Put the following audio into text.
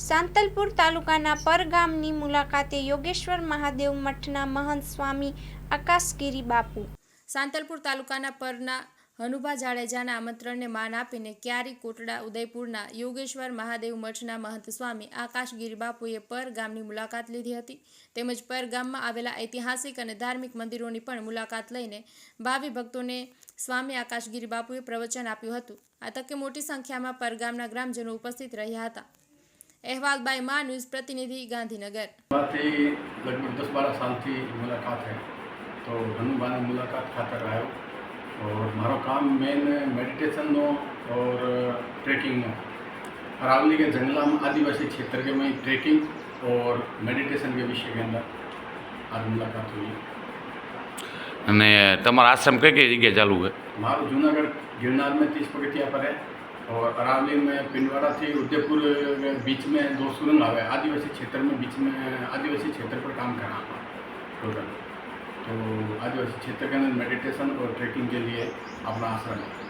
સાંતલપુર તાલુકાના પર ગામની મુલાકાતે યોગેશ્વર મહાદેવ મઠના મહંત સ્વામી આકાશગીરી બાપુ. સાંતલપુર તાલુકાના પરના હનુભા જાડેજાના આમંત્રણને માન આપીને ક્યારી કોટડા ઉદયપુરના યોગેશ્વર મહાદેવ મઠના મહંત સ્વામી આકાશગીરી બાપુએ પર ગામની મુલાકાત લીધી હતી. તેમજ પર ગામમાં આવેલા ઐતિહાસિક અને ધાર્મિક મંદિરોની પણ મુલાકાત લઈને ભાવિ ભક્તોને સ્વામી આકાશગીરી બાપુએ પ્રવચન આપ્યું હતું. આ તકે મોટી સંખ્યામાં પરગામના ગ્રામજનો ઉપસ્થિત રહ્યા હતા. अहवाल बाय माँ न्यूज़ प्रतिनिधि गांधीनगर। तो और मारो काम मेन मेडिटेशन नो और ट्रेकिंग नो। अरावली के जंगला में आदिवासी क्षेत्र के में ट्रेकिंग और मेडिटेशन के विषय के अंदर आज मुलाकात हुई ने तमार आश्रम के के जगह चालू है मारो जूनागढ़ गिरनार में तीस प्रगति पर है और अरावली में पिंडवाड़ा से उदयपुर बीच में दो सुरंग आवे आदिवासी क्षेत्र में बीच में, आदिवासी क्षेत्र पर काम करना टोटल तो आदिवासी क्षेत्र के अंदर मेडिटेशन और ट्रैकिंग के लिए अपना आश्रम है।